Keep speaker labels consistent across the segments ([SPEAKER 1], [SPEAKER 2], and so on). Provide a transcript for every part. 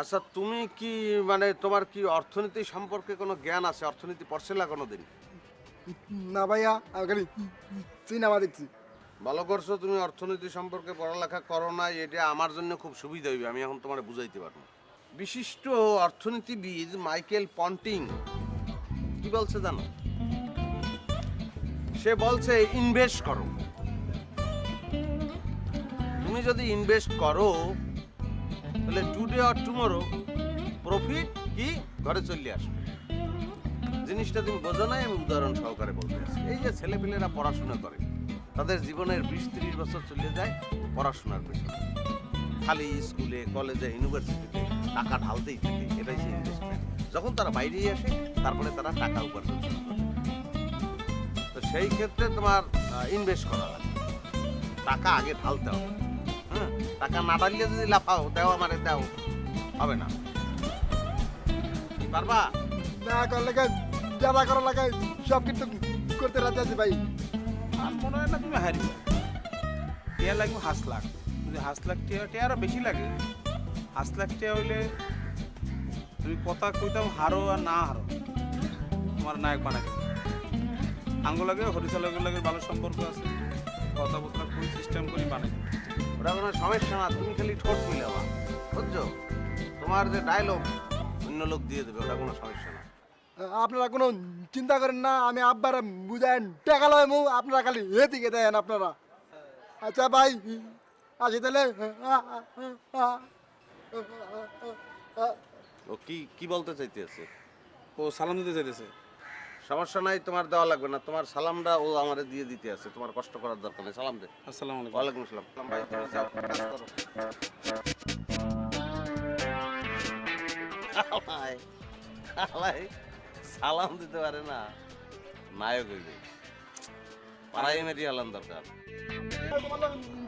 [SPEAKER 1] আচ্ছা তুমি কি মানে তোমার কি অর্থনীতি সম্পর্কে কোনো জ্ঞান আছে? অর্থনীতি পড়ছিলা কোনো দিন
[SPEAKER 2] না ভাইয়া আমি খালি সিনেমা দেখছি।
[SPEAKER 1] ভালো করছ তুমি অর্থনীতি সম্পর্কে পড়ালেখা করো না এটা আমার জন্য খুব সুবিধা হইবে আমি এখন তোমার বুঝাইতে পারব। বিশিষ্ট অর্থনীতিবিদ মাইকেল পন্টিং কি বলছে জানো? সে বলছে ইনভেস্ট করো। তুমি যদি ইনভেস্ট করো তাহলে টুডে অর টুমোরো প্রফিট কি? ঘরে চলে আসবে। জিনিসটা তুমি বোঝো নাই, আমি উদাহরণ সহকারে বলতে আছি এই যে ছেলেপেলেরা পড়াশোনা করে, তাদের জীবনের বিশ তিরিশ বছর চলে যায় পড়াশোনার পেছনে। খালি স্কুলে, কলেজে ইউনিভার্সিটিতে টাকা ঢালতেই থাকে, এটাই সে ইনভেস্টমেন্ট যখন তারা বাইরেই আসে, তারপরে তারা টাকা উপার্জন করে। তো সেই ক্ষেত্রে তোমার ইনভেস্ট করা লাগে। টাকা আগে ঢালতে হবে। হ্যাঁ টাকা না ঢাললে যদি লাফাও দেও আমারে দেও। হবে না। পারবা?
[SPEAKER 2] না করলে যারা করার লাগে সব কিন্তু করতে রাজি আছে ভাই।
[SPEAKER 3] আর মনে হয় না তুমি হারবে টিয়া লাগবে হাঁস লাখ। যদি হাঁস লাখ টিয়া টিয়া আরও বেশি লাগে। হাঁস লাখ টিয়া হইলে তুমি কথা কইতাম হারো আর না হারো। তোমার নায়ক বানাই আঙ্গুল লাগে হরিশাল লাগে ভালো সম্পর্ক আছে। কথাবার্তা কই সিস্টেম করি বানাই
[SPEAKER 1] ওটা কোনো সমস্যা না তুমি খালি ঠোঁট মিলাবা বুঝছ? তোমার যে ডায়লগ অন্য লোক দিয়ে দেবে ওটা কোনো সমস্যা না।
[SPEAKER 2] আপনারা কোনো চিন্তা করেন না আমি আব্বার বুঝায়েন টাকা লয় মু আপনারা খালি এদিকে দেন আপনারা। আচ্ছা ভাই আসি তাহলে।
[SPEAKER 1] ও কি কি বলতে চাইতেছে?
[SPEAKER 3] ও সালাম দিতে চাইতেছে।
[SPEAKER 1] সমস্যা নাই তোমার দেওয়া লাগবে না। তোমার সালামটা ও আমাদের দিয়ে দিতে আছে তোমার কষ্ট করার দরকার নেই। সালাম দে।
[SPEAKER 3] আসসালামু আলাইকুম।
[SPEAKER 1] ওয়ালাইকুম আসসালাম। সালাম ভাই তুমি যাও, কাজ করো। আলাই, আলাই, সালাম দিতে পারে না। নায়ক হইবে। পাড়াই মেরি আলাম দরকার।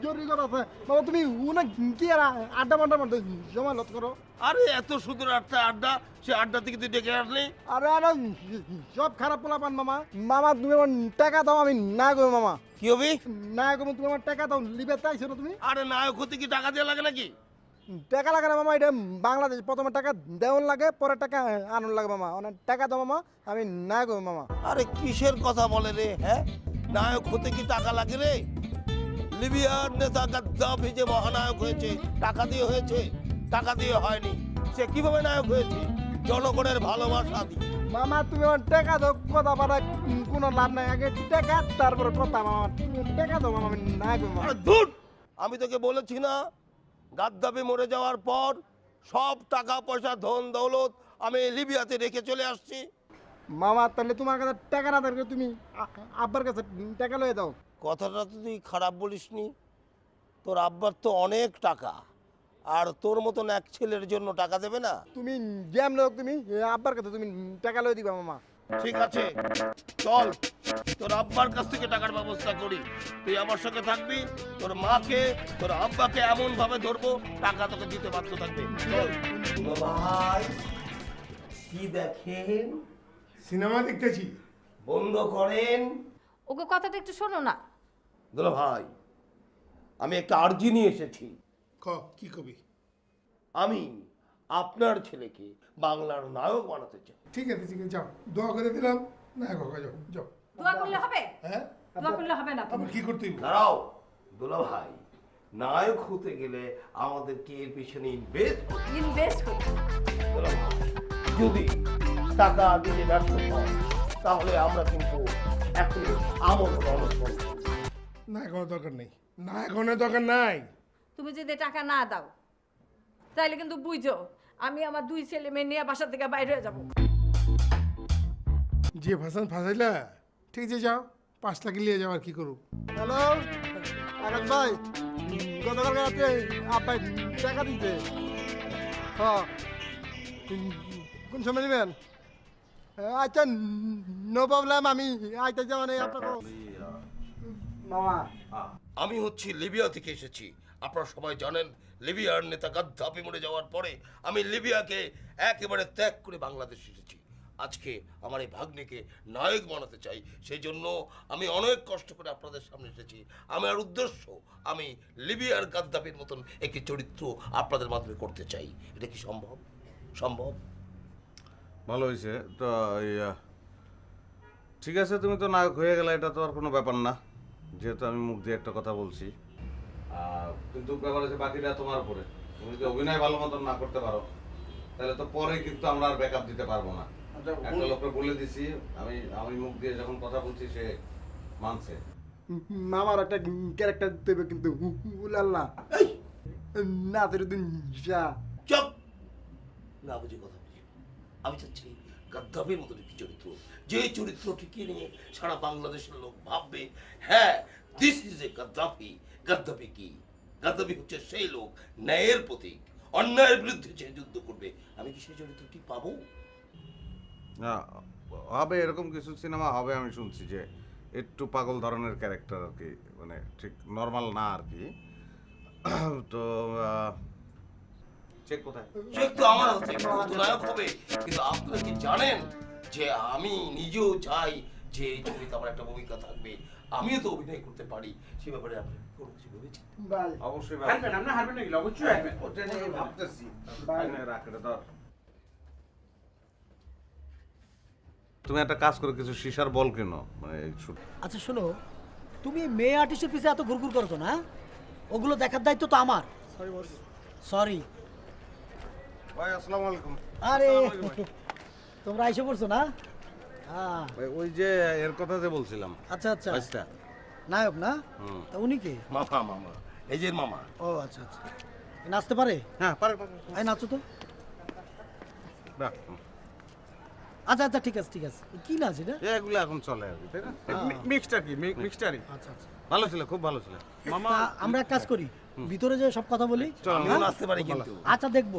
[SPEAKER 2] জরুরি কথা আছে। বাবা তুমি কি আর আড্ডা মাড্ডা মারতে সময় লত করো?
[SPEAKER 4] আরে এত সুন্দর একটা আড্ডা সে আড্ডা থেকে তুই ডেকে আসলি
[SPEAKER 2] আরে আরে সব খারাপ পোলা পান মামা। মামা তুমি আমার টাকা দাও আমি না গো মামা।
[SPEAKER 4] কি হবি?
[SPEAKER 2] না গো তুমি আমার টাকা দাও লিবে চাইছো না তুমি।
[SPEAKER 4] আরে কি টাকা দেওয়া লাগে নাকি?
[SPEAKER 2] টাকা লাগে না মামা এটা বাংলাদেশ। প্রথমে টাকা দেওয়ান লাগে পরে টাকা আনন্দ লাগে মামা। অনেক টাকা দাও মামা আমি না গো মামা।
[SPEAKER 4] আরে কিসের কথা বলে রে হ্যাঁ? নায়ক হতে কি টাকা লাগে রে? লিবিয়ার নেতা গাদ্দাফি যে মহানায়ক হয়েছে টাকা দিয়ে হয়েছে টাকা দিয়ে হয়নি। সে কীভাবে নায়ক হয়েছে? জনগণের ভালোবাসা দিয়ে।
[SPEAKER 2] মামা তুমি আমার টাকা দাও কথা বাড়া কোনো লাভ নাই। আগে টাকা তারপরে কথা মামা টাকা দাও মামা আমি না গো মামা
[SPEAKER 4] আরে ধুর! আমি তোকে বলেছি না গাদ্দাফি মরে যাওয়ার পর সব টাকা পয়সা ধন দৌলত আমি লিবিয়াতে রেখে চলে আসছি।
[SPEAKER 2] মামা তাহলে তোমার কাছে টাকা না থাকলে তুমি আব্বার কাছে টাকা লয়ে দাও।
[SPEAKER 4] কথাটা তো তুই খারাপ বলিসনি। তোর আব্বার তো অনেক টাকা আর তোর মতন এক ছেলের জন্য টাকা দেবে না?
[SPEAKER 2] তুমি জ্যাম লোক তুমি আব্বার কাছে তুমি টাকা লয়ে দিবা মামা।
[SPEAKER 4] ঠিক আছে চল তোর আব্বার কাছ থেকে টাকার ব্যবস্থা করি। তুই আমার সঙ্গে থাকবি তোর মাকে তোর আব্বাকে এমন ভাবে ধরবো টাকা তোকে দিতে বাধ্য থাকবে। চল। ভাই কি দেখেন?
[SPEAKER 5] সিনেমা দেখতেছি।
[SPEAKER 4] বন্ধ করেন।
[SPEAKER 6] ওকে কথাটা একটু শোনো না।
[SPEAKER 4] দুলা ভাই আমি একটা আর্জি নিয়ে এসেছি।
[SPEAKER 5] ক কি কবি?
[SPEAKER 4] আমি আপনার ছেলেকে বাংলার নায়ক বানাতে চাই।
[SPEAKER 5] ঠিক আছে ঠিক আছে যাও। দোয়া করে দিলাম। না কাকা যাও যাও।
[SPEAKER 6] দোয়া করলে হবে?
[SPEAKER 5] হ্যাঁ?
[SPEAKER 6] দোয়া করলে হবে না
[SPEAKER 5] আবার কি করতে হইব?
[SPEAKER 4] দাঁড়াও দুলা ভাই। নায়ক হতে গেলে আমাদেরকে এর পিছনে ইনভেস্ট
[SPEAKER 6] ইনভেস্ট করতে
[SPEAKER 4] যদি টাকা দিতে ব্যর্থ হয় তাহলে আমরা কিন্তু এখন আমল অনশন
[SPEAKER 5] না এখনও দরকার নেই। না এখনও দরকার নাই।
[SPEAKER 6] তুমি যদি টাকা না দাও তাহলে কিন্তু বুঝো আমি আমার দুই ছেলে মেয়ে নিয়ে বাসা থেকে বাইরে হয়ে যাব।
[SPEAKER 5] যে ফাঁসান ফাঁসাইলা ঠিক আছে যাও। পাঁচ লাখ নিয়ে যাও আর কি করু
[SPEAKER 2] হ্যালো? আকাশ ভাই গতকাল রাতে আব্বাই টাকা দিতে। হ্যাঁ। কোন সময় নেবেন? আচ্ছা নো প্রবলেম আমি আইতে মানে আপনাকে। মামা।
[SPEAKER 4] আমি হচ্ছি লিবিয়া থেকে এসেছি। আপনারা সবাই জানেন লিবিয়ার নেতা গাদ্দাফি মরে যাওয়ার পরে আমি লিবিয়াকে একেবারে ত্যাগ করে বাংলাদেশ এসেছি। আজকে আমার এই ভাগ্নিকে নায়ক বানাতে চাই সেই জন্য আমি অনেক কষ্ট করে আপনাদের সামনে এসেছি। আমার উদ্দেশ্য আমি লিবিয়ার গাদ্দাফির মতন একটি চরিত্র আপনাদের মাধ্যমে করতে চাই। এটা কি সম্ভব? সম্ভব?
[SPEAKER 1] ভালো হয়েছে। তো ঠিক আছে তুমি তো নায়ক হয়ে গেলে এটা তো আর কোনো ব্যাপার না। যেহেতু আমি মুখ দিয়ে একটা কথা বলছি। আর কিন্তু ব্যাপার আছে বাকিটা তোমার উপরে। তুমি যদি অভিনয় ভালো মতন না করতে পারো তাহলে তো পরে কিন্তু আমরা আর ব্যাকআপ দিতে পারব না। একটা লোককে বলে দিছি আমি আমি মুখ দিয়ে যখন কথা বলছি সে মানছে।
[SPEAKER 2] মামার একটা ক্যারেক্টার দেবে কিন্তু উলাল্লা না। তোর দিন যা।
[SPEAKER 4] চুপ! না বুঝে কথা। আমি চাচ্ছি গাদ্দাফির মতো একটি চরিত্র। যে চরিত্রটিকে নিয়ে সারা বাংলাদেশের লোক ভাববে হ্যাঁ this is a Gaddafi. Gaddafi কি? গাদ্দাফি হচ্ছে সেই লোক ন্যায়ের প্রতীক। অন্যায়ের বিরুদ্ধে যে যুদ্ধ করবে, আমি কি সেই চরিত্রটি পাবো?
[SPEAKER 1] হবে এরকম কিছু সিনেমা হবে, আমি শুনছি যে একটু পাগল ধরনের ক্যারেক্টার আর কি মানে ঠিক নর্মাল না আর কি। তো চেক কোথায়?
[SPEAKER 4] চেক তো আমার হাতে হবে। কিন্তু আপনারা কি জানেন যে আমি নিজেও চাই যে এই ছবিতে আমার একটা ভূমিকা থাকবে? আমিও তো অভিনয় করতে পারি। সে ব্যাপারে আপনি কোনো কিছু ভেবেছেন?
[SPEAKER 1] অবশ্যই
[SPEAKER 3] হারবেন হারবেন নাকি? অবশ্যই হারবেন।
[SPEAKER 1] ওটা নিয়ে ভাবতেছি।
[SPEAKER 2] ভাই।
[SPEAKER 1] রাখ এটা ধর। তুমি একটা কাজ করে কিছু সিসার বল কেন। মানে
[SPEAKER 7] আচ্ছা শোনো। তুমি মেয়ে আর্টিস্টের পিছনে এত ঘুরঘুর করো না ওগুলো দেখার দায়িত্ব তো আমার। সরি
[SPEAKER 1] ভাই আসসালামু আলাইকুম।
[SPEAKER 7] আরে। তোমরা পড়ছো না? হ্যাঁ।
[SPEAKER 1] ভাই, ওই যে এর কথা যে বলছিলাম
[SPEAKER 7] আচ্ছা আচ্ছা।
[SPEAKER 1] বাইশটা
[SPEAKER 7] নায়ক না? তা উনি কে?
[SPEAKER 4] মামা মামা। এই যে মামা।
[SPEAKER 7] ও আচ্ছা আচ্ছা। নাচতে পারে?
[SPEAKER 1] হ্যাঁ পারে পারে।
[SPEAKER 7] আই নাচো তো।
[SPEAKER 1] বাহ,
[SPEAKER 7] আচ্ছা আচ্ছা ঠিক আছে ঠিক আছে। কি নাচ এটা?
[SPEAKER 1] এগুলো এখন চলে আর তাই না?
[SPEAKER 3] মিক্সটা কি? মিক্সটারই।
[SPEAKER 7] আচ্ছা আচ্ছা।
[SPEAKER 1] ভালো ছিল খুব ভালো ছিল।
[SPEAKER 3] মামা
[SPEAKER 7] আমরা এক কাজ করি। ভিতরে যে সব কথা বলি
[SPEAKER 4] আমিও নাচতে পারি কিন্তু।
[SPEAKER 7] আচ্ছা দেখব।